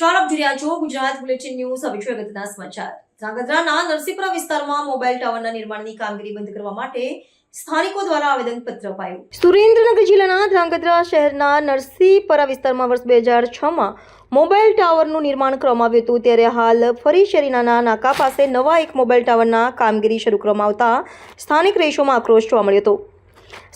નમસ્કાર આપ છો ગુજરાત બુલેટિન ન્યૂઝ હવે જોઈએ અગત્યના સમાચાર. ધ્રાંગધ્રાના નરસિંહપુરા વિસ્તારમાં મોબાઈલ ટાવરના નિર્માણની કામગીરી બંધ કરવા માટે સ્થાનિકો દ્વારા આવેદનપત્ર અપાયું. સુરેન્દ્રનગર જિલ્લાના ધ્રાંગધ્રા શહેરના નરસિંહપરા વિસ્તારમાં વર્ષ બે હજાર છમાં મોબાઈલ ટાવરનું નિર્માણ કરવામાં આવ્યું હતું. ત્યારે હાલ ફરી શેરીના નાકા પાસે નવા એક મોબાઈલ ટાવરના કામગીરી શરૂ કરવામાં આવતા સ્થાનિક રહીશોમાં આક્રોશ જોવા મળ્યો હતો.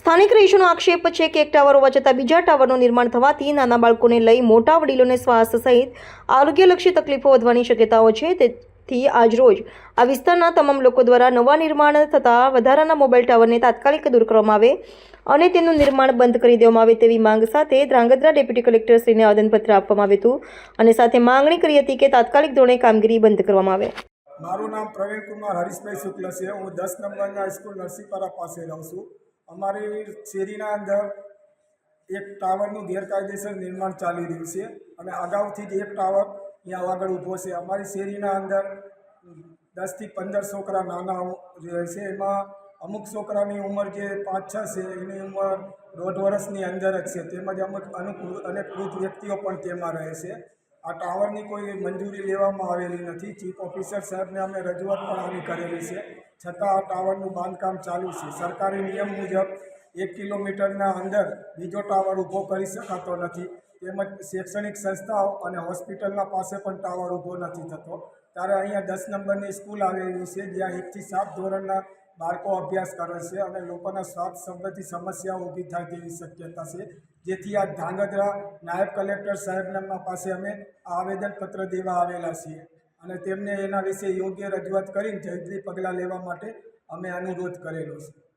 સ્થાનિક રહીશોનો આક્ષેપ છે કે એક ટાવર હોવા છતાં બીજા ટાવરનું નિર્માણ થવાથી નાના બાળકોને લઈ મોટા વડીલોને શ્વાસ સહિત આરોગ્યલક્ષી તકલીફો વધવાની શક્યતાઓ છે. તેથી આજરોજ આ વિસ્તારના તમામ લોકો દ્વારા નવા નિર્માણ થતા વધારાના મોબાઈલ ટાવરને તાત્કાલિક દૂર કરવામાં આવે અને તેનું નિર્માણ બંધ કરી દેવામાં આવે તેવી માંગ સાથે ધ્રાંગધ્રા ડેપ્યુટી કલેક્ટરશ્રીને આવેદનપત્ર આપવામાં આવ્યું હતું અને સાથે માંગણી કરી હતી કે તાત્કાલિક ધોરણે કામગીરી બંધ કરવામાં આવે. મારું નામ પ્રવીણ કુમાર હરીશભાઈ શુક્લ છે. હું દસ નંબરના સ્કૂલ નરસિંહપરા પાસે રહું છું. અમારી શેરીના અંદર એક ટાવરનું ગેરકાયદેસર નિર્માણ ચાલી રહ્યું છે અને અગાઉથી જ એક ટાવર અહીંયા આગળ ઊભો છે. અમારી શેરીના અંદર દસથી પંદર છોકરા નાના રહે છે, એમાં અમુક છોકરાની ઉંમર જે પાંચ છ છે, એની ઉંમર દોઢ વર્ષની અંદર જ છે. તેમજ અમુક અનુકૂળ અને વૃદ્ધ વ્યક્તિઓ પણ તેમાં રહે છે. આ ટાવરની કોઈ મંજૂરી લેવામાં આવેલી નથી. ચીફ ઓફિસર સાહેબને અમે રજૂઆત પણ આની કરેલી છે. છતાં આ ટાવરનું બાંધકામ ચાલુ છે. સરકારી નિયમ મુજબ એક કિલોમીટરના અંદર બીજો ટાવર ઊભો કરી શકાતો નથી. તેમજ શૈક્ષણિક સંસ્થાઓ અને હોસ્પિટલના પાસે પણ ટાવર ઊભો નથી થતો. ત્યારે અહીંયા દસ નંબરની સ્કૂલ આવેલી છે, જ્યાં એકથી સાત ધોરણના બાળકો અભ્યાસ કરે છે અને લોકોના સ્વાસ્થ્ય સંબંધી સમસ્યાઓ ઊભી થાય તેવી શક્યતા છે. જેથી આ ધાંગધ્રા નાયબ કલેક્ટર સાહેબના પાસે અમે આવેદનપત્ર દેવા આવેલા છીએ. અને તેમને એના વિશે યોગ્ય રજૂઆત કરીને જલ્દી પગલાં લેવા માટે અમે અનુરોધ કરેલો છે.